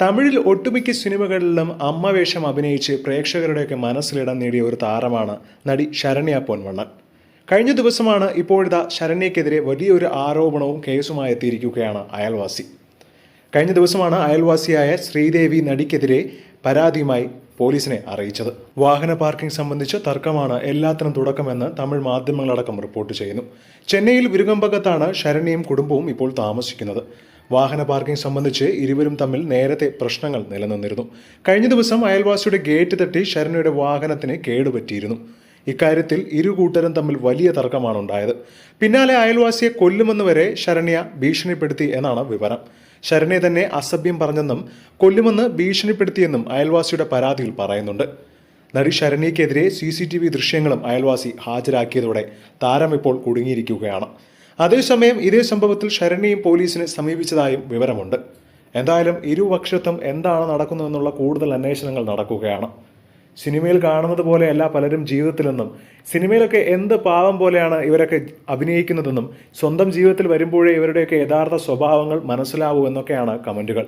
തമിഴിൽ ഒട്ടുമിക്ക സിനിമകളിലും അമ്മവേഷം അഭിനയിച്ച് പ്രേക്ഷകരുടെയൊക്കെ മനസ്സിലിടം നേടിയ ഒരു താരമാണ് നടി ശരണ്യ പൊൻവണ്ണൻ. കഴിഞ്ഞ ദിവസമാണ് ഇപ്പോഴത്തെ ശരണ്യക്കെതിരെ വലിയൊരു ആരോപണവും കേസുമായി എത്തിയിരിക്കുകയാണ് അയൽവാസി. കഴിഞ്ഞ ദിവസമാണ് അയൽവാസിയായ ശ്രീദേവി നടിക്കെതിരെ പരാതിയുമായി പോലീസിനെ അറിയിച്ചത്. വാഹന പാർക്കിംഗ് സംബന്ധിച്ച തർക്കമാണ് എല്ലാത്തിനും തുടക്കമെന്ന് തമിഴ് മാധ്യമങ്ങളടക്കം റിപ്പോർട്ട് ചെയ്യുന്നു. ചെന്നൈയിൽ വിരുകമ്പകത്താണ് ശരണ്യയും കുടുംബവും ഇപ്പോൾ താമസിക്കുന്നത്. വാഹന പാർക്കിംഗ് സംബന്ധിച്ച് ഇരുവരും തമ്മിൽ നേരത്തെ പ്രശ്നങ്ങൾ നിലനിന്നിരുന്നു. കഴിഞ്ഞ ദിവസം അയൽവാസിയുടെ ഗേറ്റ് തട്ടി ശരണ്യയുടെ വാഹനത്തിന് കേടുപറ്റിയിരുന്നു. ഇക്കാര്യത്തിൽ ഇരു കൂട്ടരും തമ്മിൽ വലിയ തർക്കമാണ് ഉണ്ടായത് പിന്നാലെ അയൽവാസിയെ കൊല്ലുമെന്ന് വരെ ശരണ്യ ഭീഷണിപ്പെടുത്തി എന്നാണ് വിവരം. ശരണ്യ തന്നെ അസഭ്യം പറഞ്ഞെന്നും കൊല്ലുമെന്ന് ഭീഷണിപ്പെടുത്തിയെന്നും അയൽവാസിയുടെ പരാതിയിൽ പറയുന്നുണ്ട്. നടി ശരണ്യക്കെതിരെ സി സി ടി വി ദൃശ്യങ്ങളും അയൽവാസി ഹാജരാക്കിയതോടെ താരം ഇപ്പോൾ കുടുങ്ങിയിരിക്കുകയാണ്. അതേസമയം ഇതേ സംഭവത്തിൽ ശരണ്യയും പോലീസിനെ സമീപിച്ചതായും വിവരമുണ്ട്. എന്തായാലും ഇരുപക്ഷത്തും എന്താണ് നടക്കുന്നതെന്നുള്ള കൂടുതൽ അന്വേഷണങ്ങൾ നടക്കുകയാണ്. സിനിമയിൽ കാണുന്നത് പോലെയല്ല പലരും ജീവിതത്തിലെന്നും സിനിമയിലൊക്കെ എന്ത് പാവം പോലെയാണ് ഇവരൊക്കെ അഭിനയിക്കുന്നതെന്നും സ്വന്തം ജീവിതത്തിൽ വരുമ്പോഴേ ഇവരുടെയൊക്കെ യഥാർത്ഥ സ്വഭാവങ്ങൾ മനസ്സിലാവൂ എന്നൊക്കെയാണ് കമന്റുകൾ